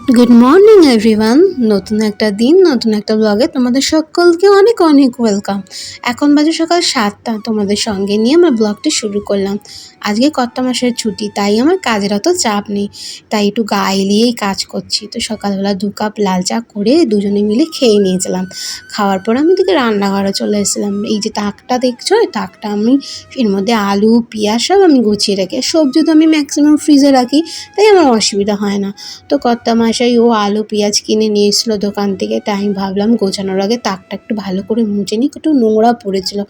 Good morning everyone নতুন একটা দিন, নতুন একটা ব্লগে তোমাদের সকলকে অনেক অনেক ওয়েলকাম এখন বাজে সকাল সাতটা, তোমাদের সঙ্গে নিয়ে আমার ব্লগটি শুরু করলাম। আজকে কত মাসের ছুটি, তাই আমার কাজের অত চাপ নেই। তাই একটু গা এলিয়েই কাজ করছি। তো সকালবেলা দু কাপ লাল চা করে দুজনে মিলে খেয়ে নিয়েছিলাম। খাওয়ার পর আমি দিকে রান্নাঘরে চলে এসেছিলাম। এই যে তাকটা দেখছ, এই তাকটা আমি এর মধ্যে আলু, পেঁয়াজ সব আমি গুছিয়ে রাখি, সবজি তো আমি ম্যাক্সিমাম ফ্রিজে রাখি, তাই আমার অসুবিধা হয় না। তো কর্তা মশাই ও আলু, পেঁয়াজ কিনে নিয়ে এসেছিল দোকান থেকে, তাই আমি ভাবলাম গোছানোর আগে তাকটা একটু ভালো করে মুছে নিই একটু নোংরা পড়েছিল।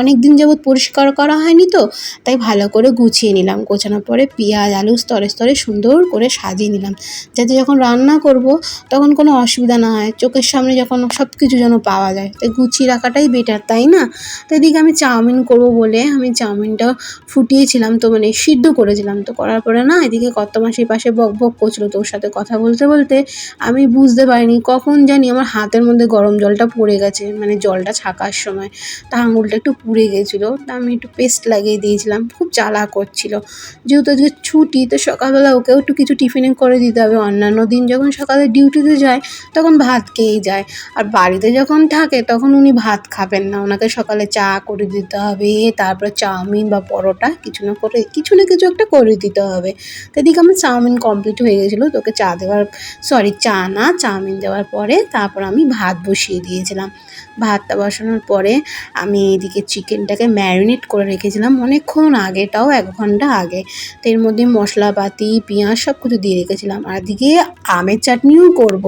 অনেক দিন যাবৎ পরিষ্কার করা হয়নি তো, তাই ভালো করে গুছিয়ে নিলাম। গোছানোর পরে পেঁয়াজ, আলু স্তরে স্তরে সুন্দর করে সাজিয়ে নিলাম। যাতে যখন রান্না করব, তখন কোনো অসুবিধা না হয়। চোখের সামনে যখন সব কিছু যেন পাওয়া যায়, তাই গুছিয়ে রাখাটাই বেটার তাই না? তো এদিকে আমি চাউমিন করব বলে আমি চাউমিনটা ফুটিয়েছিলাম, তো মানে সিদ্ধ করেছিলাম। তো করার পরে না, এদিকে কত মাসের পাশে বক বক করছিল তোর সাথে কথা বলতে। বলতে বলতে আমি বুঝতে পারিনি কখন জানি আমার হাতের মধ্যে গরম জলটা পড়ে গেছে মানে জলটা ছাকার সময়। তা আঙুলটা একটু পুড়ে গেছিল, তা আমি একটু পেস্ট লাগিয়ে দিয়েছিলাম, খুব জ্বালা করছিল। যেহেতু আজকে ছুটি, তো সকালবেলা ওকেও একটু কিছু টিফিনে করে দিতে হবে। অন্যান্য দিন যখন সকালে ডিউটিতে যায়, তখন ভাত খেয়েই যায়। আর বাড়িতে যখন থাকে, তখন উনি ভাত খাবেন না। ওনাকে সকালে চা করে দিতে হবে, তারপরে চাউমিন বা পরোটা কিছু না করে, কিছু না কিছু একটা করে দিতে হবে। তো এদিকে আমার চাউমিন কমপ্লিট হয়ে গেছিল তোকে চা দেওয়ার সরি চা না, চাউমিন দেওয়ার পরে তারপর আমি ভাত বসিয়ে দিয়েছিলাম। ভাতটা বসানোর পরে আমি এদিকে চিকেনটাকে ম্যারিনেট করে রেখেছিলাম অনেকক্ষণ আগে, তাও এক ঘণ্টা আগে। তো এর মধ্যে মশলাপাতি, পেঁয়াজ সব কিছু দিয়ে রেখেছিলাম। আর এদিকে আমের চাটনিও করব।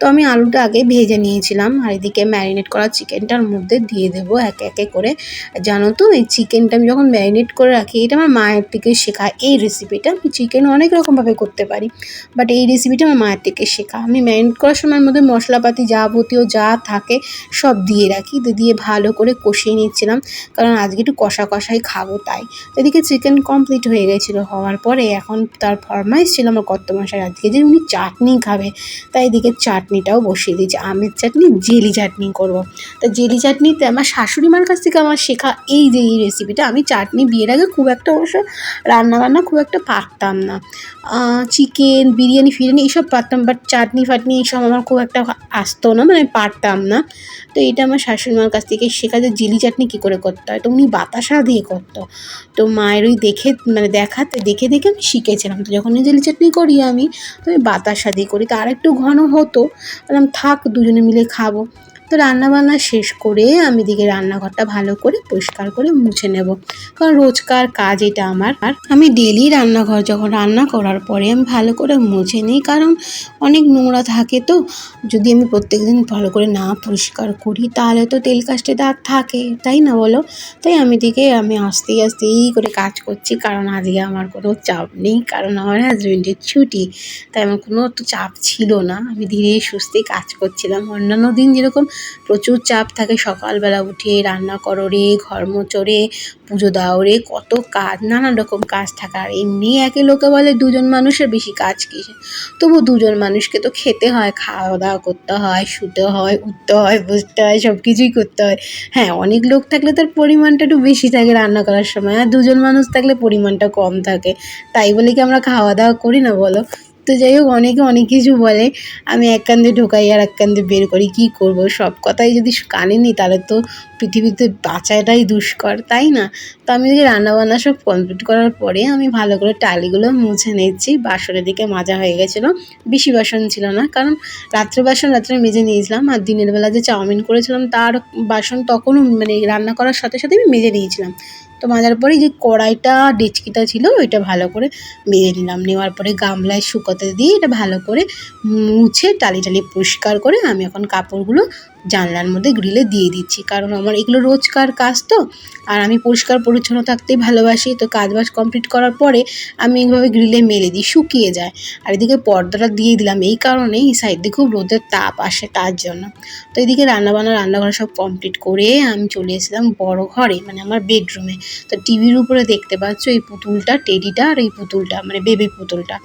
তো আমি আলুটা আগে ভেজে নিয়েছিলাম আর এদিকে ম্যারিনেট করা চিকেনটার মধ্যে দিয়ে দেবো একে একে করে। জানো তো, এই চিকেনটা আমি যখন ম্যারিনেট করে রাখি, এটা আমার মায়ের থেকে শেখা এই রেসিপিটা আমি চিকেন অনেক রকমভাবে করতে পারি। বাট এই রেসিপিটা আমার মায়ের থেকে শেখা। আমি ম্যারিনেট করার সময় মধ্যে মশলাপাতি যাবতীয় যা থাকে সব দিয়ে রাখি। দিয়ে ভালো করে কষিয়ে নিচ্ছিলাম। কারণ আজকে একটু কষা কষাই খাব তাই। এদিকে চিকেন কমপ্লিট হয়ে গেছিল। হওয়ার পরে এখন তার ফরমাইশ ছিল আমার কত মশাই আজকে যে উনি চাটনি খাবে। তাই এদিকে চাটনিটাও বসিয়ে দিয়েছি। আমের চাটনি, জেলি চাটনি করব। তা জেলি চাটনিতে আমার শাশুড়ি মার কাছ থেকে আমার শেখা এই যে এই রেসিপিটা আমি চাটনি বিয়ের আগে খুব একটা অবশ্য রান্নাবান্না খুব একটা পারতাম না। চিকেন বিরিয়ানি, ফিরিয়ানি এইসব পারতাম বাট চাটনি ফাটনি এইসব আমার খুব একটা আসতো না মানে পারতাম না। তো এটা আমার শাশুড়ি মার কাছ থেকে শেখা যে জিলি চাটনি কী করে করতে হয়। তো উনি বাতাসা দিয়ে করতো। তো মায়ের ওই দেখে মানে দেখাতে, দেখে দেখে আমি শিখেছিলাম। তো যখন জিলি চাটনি করি আমি, তো আমি বাতাসা দিয়ে করি। তো আর একটু ঘন হতো, বললাম থাক দুজনে মিলে খাব। তো রান্নাবান্না শেষ করে আমি দিকে রান্নাঘরটা ভালো করে পরিষ্কার করে মুছে নেব। কারণ রোজকার কাজ এটা আমার। আর আমি ডেলি রান্নাঘর যখন রান্না করার পরে আমি ভালো করে মুছে নিই, কারণ অনেক নোংরা থাকে তো। যদি আমি প্রত্যেক দিন ভালো করে না পরিষ্কার করি, তাহলে তো তেল কাস্টে দাগ থাকে, তাই না বলো? তাই আমি দিকে আমি আস্তে আস্তেই করে কাজ করছি, কারণ আজকে আমার কোনো চাপ নেই, কারণ আমার হাজব্যান্ডের ছুটি, তাই আমার কোনো তো চাপ ছিল না। আমি ধীরে সুস্থে কাজ করছিলাম। অন্যান্য দিন যেরকম প্রচুর চাপ থাকে সকালবেলা উঠে, রান্না করো রে, ঘর মোচো রে পুজো দাও রে, কত কাজ, নানান রকম কাজ থাকে। আর এমনি একে লোকে বলে দুজন মানুষের বেশি কাজ কিসে তবু দুজন মানুষকে তো খেতে হয়, খাওয়া দাওয়া করতে হয়, শুতে হয়, উঠতে হয়, বসতে হয় সব কিছুই করতে হয়। হ্যাঁ অনেক লোক থাকলে তার পরিমাণটা একটু বেশি থাকে রান্না করার সময়, আর দুজন মানুষ থাকলে পরিমাণটা কম থাকে। তাই বলে কি আমরা খাওয়া দাওয়া করি না বলো? তো যাই হোক, অনেকে অনেক কিছু বলে। আমি এক কান্দে ঢোকাই আর এক কান্দে বের করি, কী করব? সব কথাই যদি কানে নিই, তাহলে তো পৃথিবীতে বাঁচাটাই দুষ্কর, তাই না? তো আমি যদি রান্নাবান্না সব কমপ্লিট করার পরে আমি ভালো করে টালিগুলো মুছে নিচ্ছি বাসনের দিকে মাজা হয়ে গেছিল। বেশি বাসন ছিল না, কারণ রাত্রে বাসন রাত্রে মেজে নিয়েছিলাম আর দিনের বেলা যে চাউমিন করেছিলাম, তার বাসন তখনও মানে রান্না করার সাথে সাথে আমি মেজে নিয়েছিলাম। তো মাজার পরে যে কড়াইটা ডেচকিটা ছিল, ওইটা ভালো করে মেজে নিলাম। নেওয়ার পরে গামলায় শুকোতে দিয়ে এটা ভালো করে মুছে টালি টালি পরিষ্কার করে আমি এখন কাপড়গুলো জানলার মধ্যে গ্রিলে দিয়ে দিচ্ছি। কারণ আমার এগুলো রোজকার কাজ তো, আর আমি পরিষ্কার পরিচ্ছন্ন থাকতেই ভালোবাসি। তো কাজ বাজ কমপ্লিট করার পরে আমি এইভাবে গ্রিলে মেলে দিই, শুকিয়ে যায়। আর এদিকে পর্দাটা দিয়ে দিলাম, এই কারণে এই সাইড দিয়ে খুব রোদের তাপ আসে তার জন্য। তো এদিকে রান্নাবান্না, রান্নাঘর সব কমপ্লিট করে আমি চলে এসেছিলাম বড় ঘরে মানে আমার বেডরুমে। তো টিভির উপরে দেখতে পাচ্ছ এই পুতুলটা, টেডিটা আর এই পুতুলটা মানে বেবি পুতুলটা।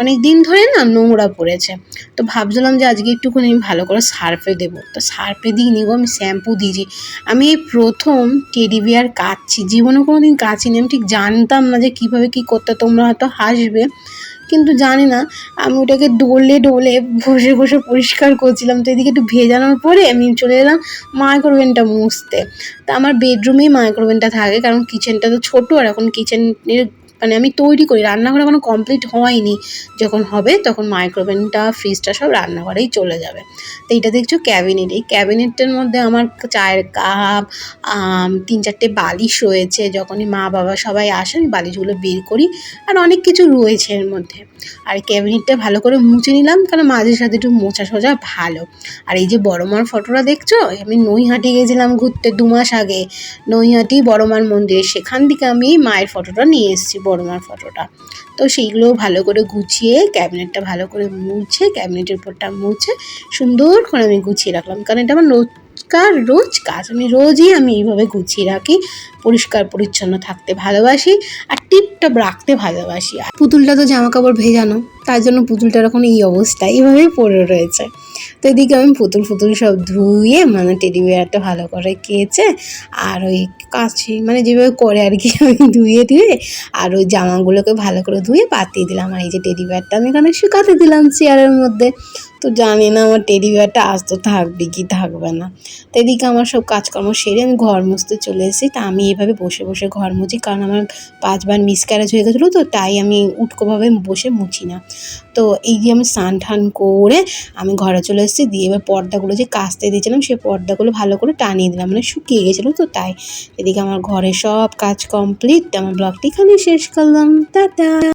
অনেক দিন ধরে না নোংরা পড়েছে। তো ভাবছিলাম যে আজকে একটুখানি আমি ভালো করে সার্ফে দেবো। তো সার্ফে দিইনি গো, আমি শ্যাম্পু দিয়েছি আমি এই প্রথম টেডি বিয়ার কাচ্ছি, জীবনে কোনো দিন কাচিনি আমি ঠিক জানতাম না যে কীভাবে কী করতে, তোমরা হয়তো হাসবে। কিন্তু জানি না, আমি ওটাকে ডোলে ডোলে ঘষে ঘষে পরিষ্কার করছিলাম। তো এদিকে একটু ভেজানোর পরে আমি চলে এলাম মাইক্রোওভেনটা মুছতে। তা আমার বেডরুমেই মাইক্রোওভেনটা থাকে, কারণ কিচেনটা তো ছোটো আর এখন কিচেনের মানে আমি তৈরি করি, রান্নাঘর এখনও কমপ্লিট হয়নি। যখন হবে তখন মাইক্রোওভেনটা ফ্রিজটা সব রান্নাঘরেই চলে যাবে। তো এইটা দেখছ ক্যাবিনেট এই ক্যাবিনেটের মধ্যে আমার চায়ের কাপ তিন চারটে বালিশ রয়েছে। যখনই মা, বাবা সবাই আসে, আমি বালিশগুলো বের করি আর অনেক কিছু রয়েছে এর মধ্যে। আর ক্যাবিনেটটা ভালো করে মুছে নিলাম কারণ মাঝে সাথে একটু মোছা সোজা ভালো। আর এই যে বড় মার ফটোটা দেখছ? আমি নৈহাটি গেছিলাম ঘুরতে দু মাস আগে। নৈহাটি বড় মার মন্দিরে, সেখান থেকে আমি মায়ের ফটোটা নিয়ে এসেছি। বড় মার ফটোটা। তো সেইগুলো ভালো করে গুছিয়ে, ক্যাবিনেটটা ভালো করে মুছে, ক্যাবিনেটের উপরটা মুছে সুন্দর করে আমি গুছিয়ে রাখলাম। কারণ এটা আমার রোজকার, রোজ কাজ। আমি রোজই আমি এইভাবে গুছিয়ে রাখি। পরিষ্কার, পরিচ্ছন্ন থাকতে ভালোবাসি আর টিপটপ রাখতে ভালোবাসি। আর পুতুলটা তো জামা কাপড় ভেজানো, তার জন্য পুতুলটার এখন এই অবস্থা, এইভাবেই পড়ে রয়েছে। তো এদিকে আমি পুতুল ফুতুল সব ধুয়ে মানে টেডি বিয়ারটা ভালো করে কেচে, আর ওই কাছে মানে যেভাবে করে আর কি, আমি ধুয়ে ধুয়ে, আর ওই জামাগুলোকে ভালো করে ধুয়ে পাতিয়ে দিলাম। আর এই যে টেডি বিয়ারটা আমি এখানে শুকাতে দিলাম চেয়ারের মধ্যে। তো জানি না আমার টেডি বিয়ারটা আজ তো থাকবে কি থাকবে না। তো এদিকে আমার সব কাজকর্ম সেরে আমি ঘর মুছতে চলে এসেছি। তা আমি এভাবে বসে বসে ঘর মুছি, কারণ আমার পাঁচবার মিস মিসক্যারেজ হয়ে গেছিল তো, তাই আমি উটকোভাবে বসে মুছি না। তো এই যে আমি স্নান ঠান করে আমি ঘরে চলে এসেছি, দিয়ে এবার পর্দাগুলো যে কাস্তে দিয়েছিলাম, সে পর্দাগুলো ভালো করে টানিয়ে দিলাম মানে শুকিয়ে গেছিল তো তাই। এদিকে আমার ঘরে সব কাজ কমপ্লিট আমার ব্লগটি এখানে শেষ করলাম। টাটা!